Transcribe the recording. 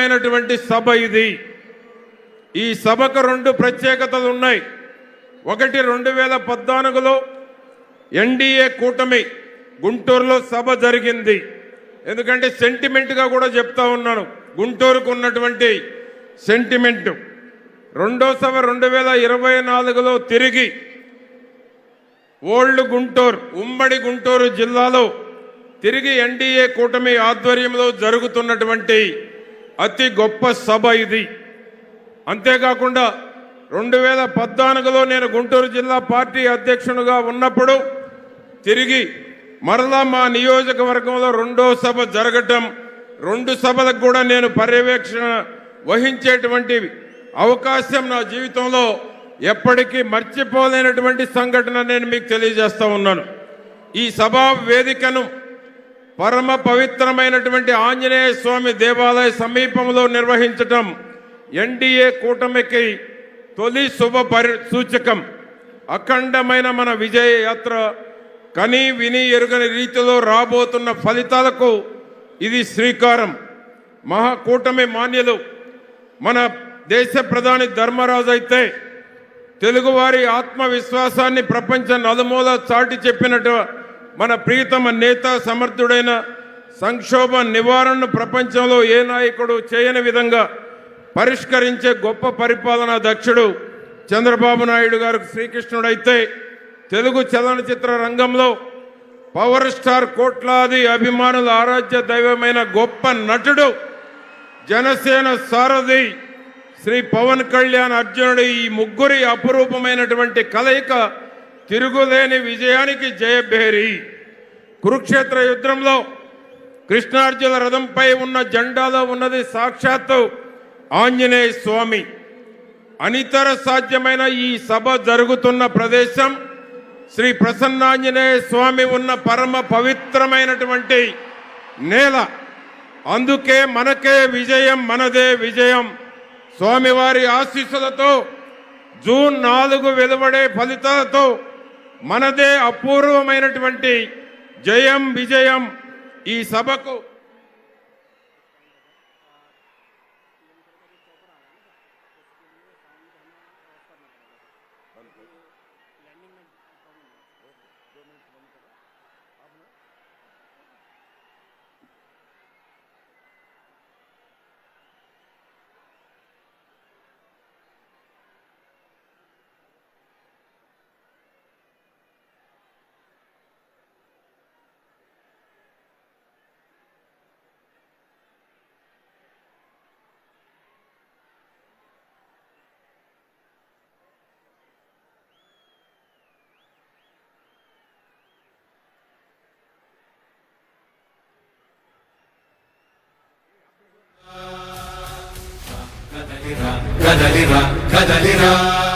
అయినటువంటి సభ ఇది. ఈ సభకు రెండు ప్రత్యేకతలు ఉన్నాయి. ఒకటి రెండు వేల పద్నాలుగులో ఎన్డీఏ కూటమి గుంటూరులో సభ జరిగింది. ఎందుకంటే సెంటిమెంట్గా కూడా చెప్తా ఉన్నాను. గుంటూరుకు ఉన్నటువంటి సెంటిమెంట్. రెండో సభ రెండు వేల ఇరవై నాలుగులో తిరిగి ఓల్డ్ గుంటూరు ఉమ్మడి గుంటూరు జిల్లాలో తిరిగి ఎన్డీఏ కూటమి ఆధ్వర్యంలో జరుగుతున్నటువంటి అతి గొప్ప సభ ఇది. అంతేకాకుండా రెండు వేల పద్నాలుగులో నేను గుంటూరు జిల్లా పార్టీ అధ్యక్షునిగా ఉన్నప్పుడు తిరిగి మరలా మా నియోజకవర్గంలో రెండో సభ జరగటం రెండు సభలకు కూడా నేను పర్యవేక్షణ వహించేటువంటి అవకాశం నా జీవితంలో ఎప్పటికీ మర్చిపోలేనటువంటి సంఘటన నేను మీకు తెలియజేస్తూ ఉన్నాను. ఈ సభా వేదికను పరమ పవిత్రమైనటువంటి ఆంజనేయ స్వామి దేవాలయ సమీపంలో నిర్వహించటం ఎన్డీఏ కూటమికి తొలి శుభ పరి సూచకం. అఖండమైన మన విజయ యాత్ర కని విని ఎరుగని రీతిలో రాబోతున్న ఫలితాలకు ఇది శ్రీకారం. మహాకూటమి మాన్యులు మన దేశ ప్రధాని ధర్మరాజు అయితే తెలుగువారి ఆత్మవిశ్వాసాన్ని ప్రపంచ నలుమూల చాటి చెప్పినట్టు మన ప్రియతమ నేత సమర్థుడైన సంక్షోభ నివారణను ప్రపంచంలో ఏ నాయకుడు చేయని విధంగా పరిష్కరించే గొప్ప పరిపాలనా దక్షుడు చంద్రబాబు నాయుడు గారికి శ్రీకృష్ణుడైతే తెలుగు చలనచిత్ర రంగంలో పవర్ స్టార్ కోట్లాది అభిమానుల ఆరాధ్య దైవమైన గొప్ప నటుడు జనసేన సారథి శ్రీ పవన్ కళ్యాణ్ అర్జునుడు ఈ ముగ్గురి అపురూపమైనటువంటి కలయిక తిరుగులేని విజయానికి జయభేరి. కురుక్షేత్ర యుద్ధంలో కృష్ణార్జున రథంపై ఉన్న జెండాలో ఉన్నది సాక్షాత్తు ఆంజనేయ స్వామి. అనితర సాధ్యమైన ఈ సభ జరుగుతున్న ప్రదేశం శ్రీ ప్రసన్నాంజనేయ స్వామి ఉన్న పరమ పవిత్రమైనటువంటి నేల. అందుకే మనకే విజయం మనదే విజయం. స్వామివారి ఆశీస్సులతో జూన్ నాలుగు వెలువడే ఫలితాలతో మనదే అపూర్వమైనటువంటి జయం విజయం ఈ సభకు. كدلرا كدلرا